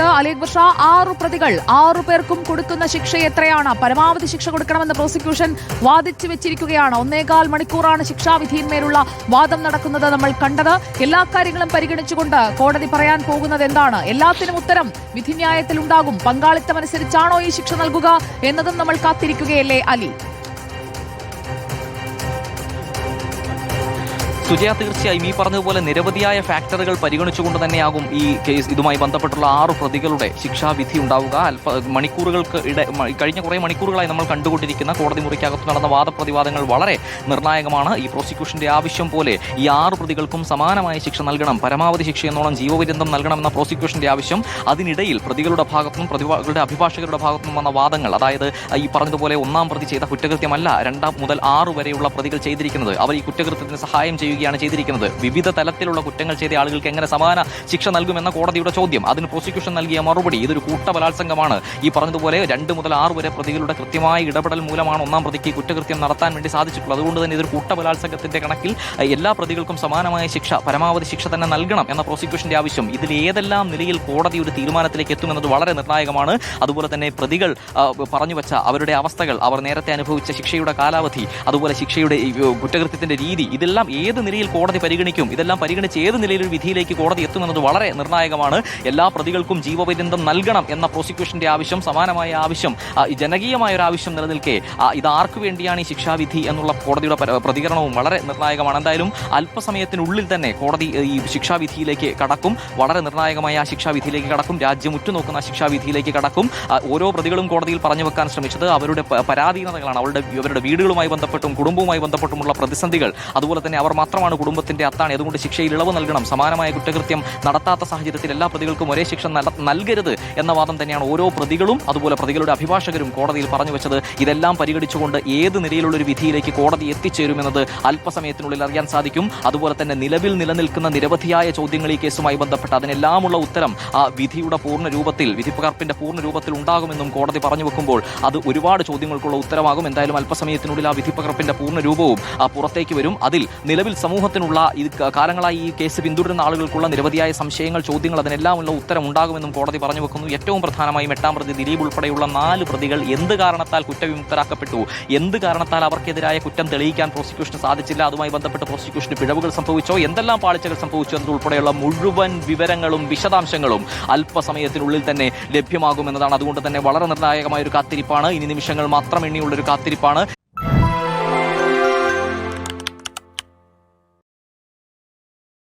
പറയുന്നത് അലീഖ് ബഷ ആറു പ്രതികൾ ആറു പേർക്കും കൊടുക്കുന്ന ശിക്ഷ എത്രയാണ്? പരമാവധി ശിക്ഷ കൊടുക്കണമെന്ന് പ്രോസിക്യൂഷൻ വാദിച്ചു വെച്ചിരിക്കുകയാണ്. ഒന്നേകാൽ മണിക്കൂറാണ് ശിക്ഷാവിധിയിന്മേലുള്ള വാദം നടക്കുന്നത് നമ്മൾ കണ്ടത്. എല്ലാ കാര്യങ്ങളും പരിഗണിച്ചുകൊണ്ട് കോടതി പറയാൻ പോകുന്നത് എന്താണ്? എല്ലാത്തിനും ഉത്തരം വിധിന്യായത്തിൽ ഉണ്ടാകും പങ്കാളിത്തം ഈ ശിക്ഷ നൽകുക എന്നതും നമ്മൾ കാത്തിരിക്കുകയല്ലേ അലി? സുജയ തീർച്ചയായും ഈ പറഞ്ഞതുപോലെ നിരവധിയായ ഫാക്ടറുകൾ പരിഗണിച്ചുകൊണ്ട് തന്നെയാകും ഈ കേസ് ഇതുമായി ബന്ധപ്പെട്ടുള്ള ആറ് പ്രതികളുടെ ശിക്ഷാവിധി ഉണ്ടാവുക. അല്പ മണിക്കൂറുകൾക്ക് ഇട കഴിഞ്ഞ കുറേ മണിക്കൂറുകളായി നമ്മൾ കണ്ടുകൊണ്ടിരിക്കുന്ന കോടതി മുറിക്കകത്ത് നടന്ന വാദപ്രതിവാദങ്ങൾ വളരെ നിർണായകമാണ്. ഈ പ്രോസിക്യൂഷന്റെ ആവശ്യം പോലെ ഈ ആറ് പ്രതികൾക്കും സമാനമായ ശിക്ഷ നൽകണം. പരമാവധി ശിക്ഷ എന്നോളം ജീവപര്യന്തം നൽകണമെന്ന പ്രോസിക്യൂഷന്റെ ആവശ്യം. അതിനിടയിൽ പ്രതികളുടെ ഭാഗത്തും പ്രതികളുടെ അഭിഭാഷകരുടെ ഭാഗത്തും വന്ന വാദങ്ങൾ അതായത് ഈ പറഞ്ഞതുപോലെ ഒന്നാം പ്രതി ചെയ്ത കുറ്റകൃത്യമല്ല രണ്ടാം മുതൽ ആറ് വരെയുള്ള പ്രതികൾ ചെയ്തിരിക്കുന്നത്. അവർ ഈ കുറ്റകൃത്യത്തിന് സഹായം ചെയ്യുകയാണ് ചെയ്തിരിക്കുന്നത്. വിവിധ തലത്തിലുള്ള കുറ്റങ്ങൾ ചെയ്ത ആളുകൾക്ക് എങ്ങനെ സമാന ശിക്ഷ നൽകുമെന്ന കോടതിയുടെ ചോദ്യം. അതിന് പ്രോസിക്യൂഷൻ നൽകിയ മറുപടി ഇതൊരു കൂട്ടബലാത്സംഗമാണ്. ഈ പറഞ്ഞതുപോലെ രണ്ട് മുതൽ ആറ് വരെ പ്രതികളുടെ കൃത്യമായ ഇടപെടൽ മൂലമാണ് ഒന്നാം പ്രതിക്ക് കുറ്റകൃത്യം നടത്താൻ വേണ്ടി സാധിച്ചിട്ടുള്ളത്. അതുകൊണ്ട് തന്നെ ഇതൊരു കൂട്ടബലാത്സംഗത്തിന്റെ കണക്കിൽ എല്ലാ പ്രതികൾക്കും സമാനമായ ശിക്ഷ പരമാവധി ശിക്ഷ തന്നെ നൽകണം എന്ന പ്രോസിക്യൂഷന്റെ ആവശ്യം ഇതിൽ ഏതെല്ലാം നിലയിൽ കോടതി ഒരു തീരുമാനത്തിലേക്ക് എത്തുമെന്നത് വളരെ നിർണായകമാണ്. അതുപോലെ തന്നെ പ്രതികൾ പറഞ്ഞു വെച്ച അവരുടെ അവസ്ഥകൾ അവർ നേരത്തെ അനുഭവിച്ച ശിക്ഷയുടെ കാലാവധി അതുപോലെ ശിക്ഷയുടെ കുറ്റകൃത്യത്തിന്റെ രീതി ഇതെല്ലാം ഏത് നിലയിൽ കോടതി പരിഗണിക്കും. ഇതെല്ലാം പരിഗണിച്ച് ഏത് നിലയിൽ വിധിയിലേക്ക് കോടതി എത്തുമെന്നത് വളരെ നിർണായകമാണ്. എല്ലാ പ്രതികൾക്കും ജീവപര്യന്തം നൽകണം എന്ന പ്രോസിക്യൂഷന്റെ ആവശ്യം സമാനമായ ആവശ്യം ജനകീയമായ ഒരു ആവശ്യം നിലനിൽക്കെ ഇത് ആർക്കു വേണ്ടിയാണ് ഈ ശിക്ഷാവിധി എന്നുള്ള കോടതിയുടെ പ്രതികരണവും വളരെ നിർണായകമാണ്. എന്തായാലും അല്പസമയത്തിനുള്ളിൽ തന്നെ കോടതി ഈ ശിക്ഷാവിധിയിലേക്ക് കടക്കും. വളരെ നിർണായകമായ ആ ശിക്ഷാവിധിയിലേക്ക് കടക്കും. രാജ്യം ഉറ്റുനോക്കുന്ന ശിക്ഷാവിധിയിലേക്ക് കടക്കും. ഓരോ പ്രതികളും കോടതിയിൽ പറഞ്ഞു വെക്കാൻ ശ്രമിച്ചത് അവരുടെ പരാധീനതകളാണ്. അവരുടെ അവരുടെ വീടുകളുമായി ബന്ധപ്പെട്ടും കുടുംബവുമായി ബന്ധപ്പെട്ടുമുള്ള പ്രതിസന്ധികൾ. അതുപോലെ തന്നെ അവർ മാത്രമാണ് കുടുംബത്തിന്റെ അത്താണ്. അതുകൊണ്ട് ശിക്ഷയിൽ ഇളവ് നൽകണം. സമാനമായ കുറ്റകൃത്യം നടത്താത്ത സാഹചര്യത്തിൽ എല്ലാ പ്രതികൾക്കും ഒരേ ശിക്ഷ നൽകരുത് എന്ന വാദം തന്നെയാണ് ഓരോ പ്രതികളും അതുപോലെ പ്രതികളുടെ അഭിഭാഷകരും കോടതിയിൽ പറഞ്ഞു വെച്ചത്. ഇതെല്ലാം പരിഗണിച്ചുകൊണ്ട് ഏത് നിലയിലുള്ള ഒരു വിധിയിലേക്ക് കോടതി എത്തിച്ചേരുമെന്നത് അല്പസമയത്തിനുള്ളിൽ അറിയാൻ സാധിക്കും. അതുപോലെ തന്നെ നിലവിൽ നിലനിൽക്കുന്ന നിരവധിയായ ചോദ്യങ്ങൾ ഈ കേസുമായി ബന്ധപ്പെട്ട് അതിനെല്ലാമുള്ള ഉത്തരം ആ വിധിയുടെ പൂർണ രൂപത്തിൽ വിധി പകർപ്പിന്റെ പൂർണ രൂപത്തിൽ ഉണ്ടാകുമെന്നും കോടതി പറഞ്ഞു വെക്കുമ്പോൾ അത് ഒരുപാട് ചോദ്യങ്ങൾക്കുള്ള ഉത്തരമാകും. എന്തായാലും അല്പസമയത്തിനുള്ളിൽ ആ വിധി പകർപ്പിന്റെ പൂർണ രൂപവും ആ പുറത്തേക്ക് വരും. അതിൽ നിലവിൽ സമൂഹത്തിനുള്ള ഇത് കാലങ്ങളായി ഈ കേസ് പിന്തുടരുന്ന ആളുകൾക്കുള്ള നിരവധിയായ സംശയങ്ങൾ ചോദ്യങ്ങൾ അതിനെല്ലാമുള്ള ഉത്തരം ഉണ്ടാകുമെന്നും കോടതി പറഞ്ഞു വെക്കുന്നു. ഏറ്റവും പ്രധാനമായും എട്ടാം പ്രതി ദിലീപ് ഉൾപ്പെടെയുള്ള നാല് പ്രതികൾ എന്ത് കാരണത്താൽ കുറ്റവിമുക്തരാക്കപ്പെട്ടു? എന്ത് കാരണത്താൽ അവർക്കെതിരായ കുറ്റം തെളിയിക്കാൻ പ്രോസിക്യൂഷന് സാധിച്ചില്ല? അതുമായി ബന്ധപ്പെട്ട് പ്രോസിക്യൂഷന് പിഴവുകൾ സംഭവിച്ചോ? എന്തെല്ലാം പാളിച്ചകൾ സംഭവിച്ചു എന്നതുൾപ്പെടെയുള്ള മുഴുവൻ വിവരങ്ങളും വിശദാംശങ്ങളും അല്പസമയത്തിനുള്ളിൽ തന്നെ ലഭ്യമാകുമെന്നതാണ്. അതുകൊണ്ട് തന്നെ വളരെ നിർണായകമായ ഒരു കാത്തിരിപ്പാണ്. ഇനി നിമിഷങ്ങൾ മാത്രം എണ്ണിയുള്ള ഒരു കാത്തിരിപ്പാണ്.